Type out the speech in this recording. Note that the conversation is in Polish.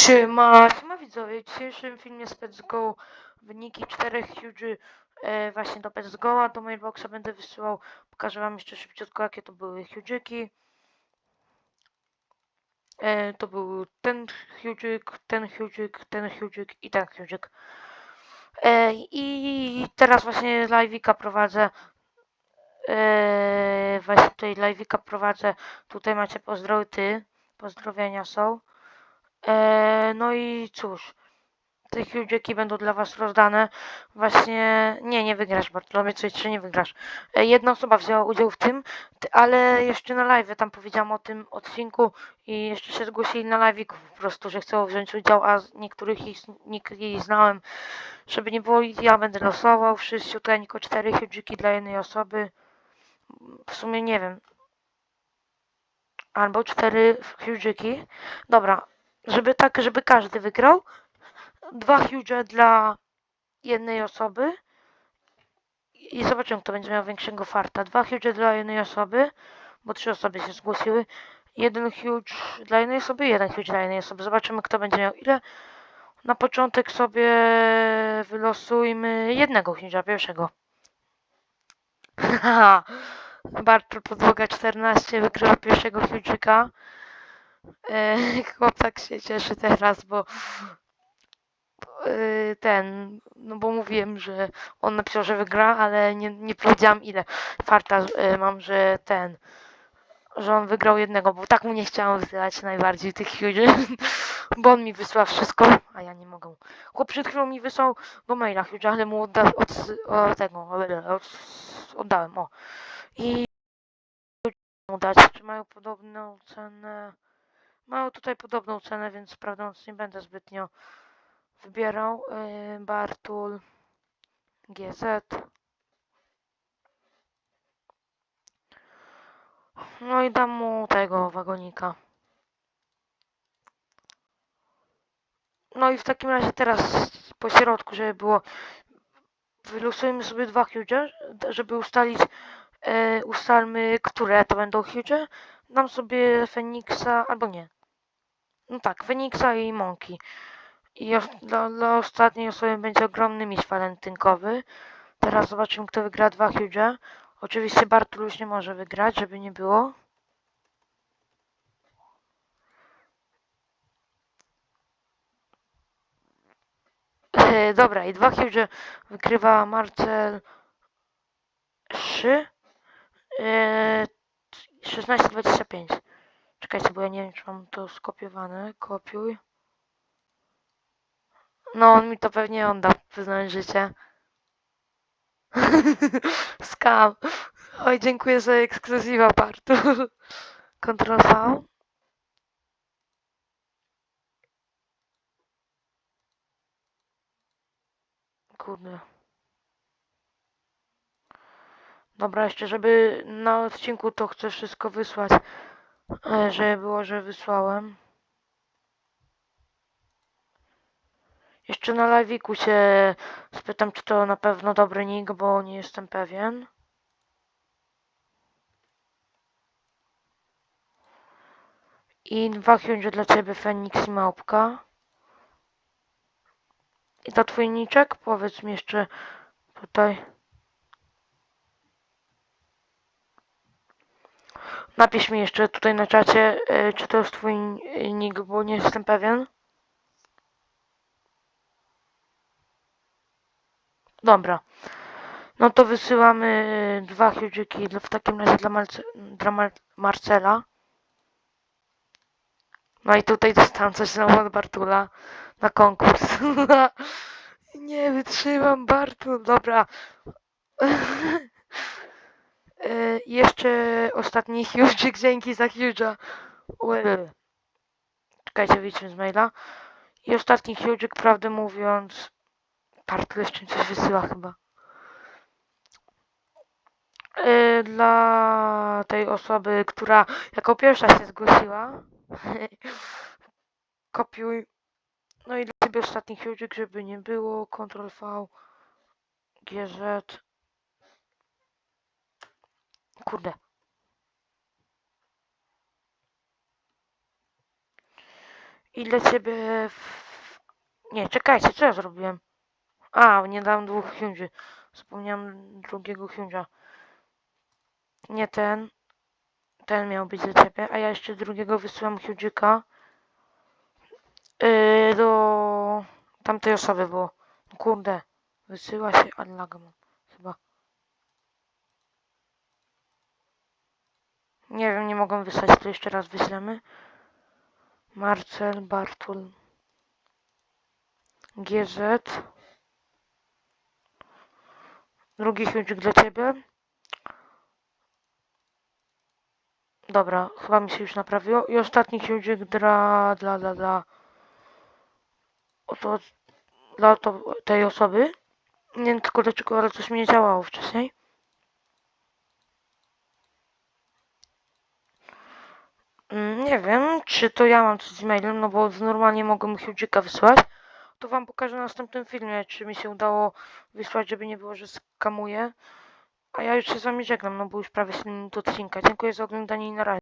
Siema, siema widzowie, w dzisiejszym filmie z Let's Go wyniki czterech huge e, właśnie do Let's Go, a do mailboxa będę wysyłał, pokażę wam jeszcze szybciutko jakie to były huge'iki. E, to był ten huge'ik, ten huge'ik, ten huge'ik i ten huge'ik. E, I teraz właśnie live'ika prowadzę, e, właśnie tutaj live'ika prowadzę, tutaj macie pozdrowy ty, pozdrowienia są. E, no i cóż, te huge'iki będą dla was rozdane. Właśnie, nie, nie wygrasz Bartolomie, co jeszcze nie wygrasz. E, jedna osoba wzięła udział w tym, ale jeszcze na live tam powiedziałam o tym odcinku i jeszcze się zgłosili na live po prostu, że chcą wziąć udział, a niektórych ich, nikt jej znałem. Żeby nie było, ja będę losował wszyscy tutaj, tylko cztery huge'iki dla jednej osoby. W sumie nie wiem. Albo cztery huge'iki. Dobra, żeby tak, żeby każdy wygrał. Dwa huge dla jednej osoby. I zobaczymy, kto będzie miał większego farta. Dwa huge dla jednej osoby, bo trzy osoby się zgłosiły. Jeden huge dla jednej osoby, jeden huge dla jednej osoby. Zobaczymy, kto będzie miał ile. Na początek sobie wylosujmy jednego huge'a, pierwszego. Haha. Bartol podłoga 14 wygrywa pierwszego huge'ika. E, chłop tak się cieszy teraz, bo e, ten, no bo mówiłem, że on napisał, że wygra, ale nie, nie powiedziałam ile farta e, mam, że ten, że on wygrał jednego, bo tak mu nie chciałam wysyłać najbardziej tych huge, bo on mi wysłał wszystko, a ja nie mogę. Chłop przed chwilą mi wysłał do maila huge, ale mu odda, od, od tego, od, oddałem, o. I dać, czy mają podobną cenę. Mają tutaj podobną cenę, więc mówiąc nie będę zbytnio wybierał. Yy, Bartul, GZ. No i dam mu tego wagonika. No i w takim razie teraz po środku, żeby było wylosujemy sobie dwa huge, żeby ustalić e, ustalmy, które to będą huge. Dam sobie Feniksa, albo nie. No tak, Feniksa i Monkey. I dla, dla ostatniej osoby będzie ogromny miś walentynkowy. Teraz zobaczymy, kto wygra dwa huge. Oczywiście Bartul już nie może wygrać, żeby nie było. E, dobra, i dwa huge wygrywa Marcel 3. E, 16,25. Czekajcie, bo ja nie wiem, czy mam to skopiowane. Kopiuj. No, on mi to pewnie odda, wyznać życie. Skam. Oj, dziękuję za ekskluzywa partu. Ctrl V. Kurde. Dobra, jeszcze żeby na odcinku to chcę wszystko wysłać, żeby było, że wysłałem. Jeszcze na live'iku się spytam, czy to na pewno dobry nick, bo nie jestem pewien. I dwa huge dla ciebie, Feniks i Małpka. I to twój niczek? Powiedz mi jeszcze tutaj. Napisz mi jeszcze tutaj na czacie, e, czy to jest twój nick, bo nie jestem pewien. Dobra. No to wysyłamy e, dwa dla- w takim razie dla, Malce, dla Mar Marcela. No i tutaj dostałam coś znowu od Bartula na konkurs. Nie wytrzymam, Bartul, dobra. E, jeszcze ostatni huge'ik, dzięki za huge'a. Czekajcie, wyjdźmy z maila. I ostatni huge'ik, prawdę mówiąc, jeszcze mi coś wysyła chyba. E, Dla tej osoby, która jako pierwsza się zgłosiła. Kopiuj. No i dla ciebie ostatni huge'ik, żeby nie było. Ctrl V. GZ. Kurde. I dla ciebie... W... Nie, czekajcie, co ja zrobiłem? A, nie dałem dwóch Hyundzi. Zapomniałem drugiego Hyundza. Nie ten. Ten miał być dla ciebie, a ja jeszcze drugiego wysyłam Hyundzika. Yy, do tamtej osoby, bo kurde, wysyła się, ale chyba. Nie wiem, nie mogę wysłać, to jeszcze raz wyślemy. Marcel, Bartul, GZ. Drugi Hyundzik dla ciebie. Dobra, chyba mi się już naprawiło. I ostatni Hyundzik dla, dla, dla, dla, oto, dla to, tej osoby. Nie wiem tylko dlaczego, ale coś mi nie działało wcześniej. Nie wiem, czy to ja mam coś z mailem, no bo normalnie mogłem Hyundzika wysłać. To wam pokażę na następnym filmie, czy mi się udało wysłać, żeby nie było, że skamuję. A ja już się z wami żegnam, no bo już prawie 7 minut odcinka. Dziękuję za oglądanie i na razie.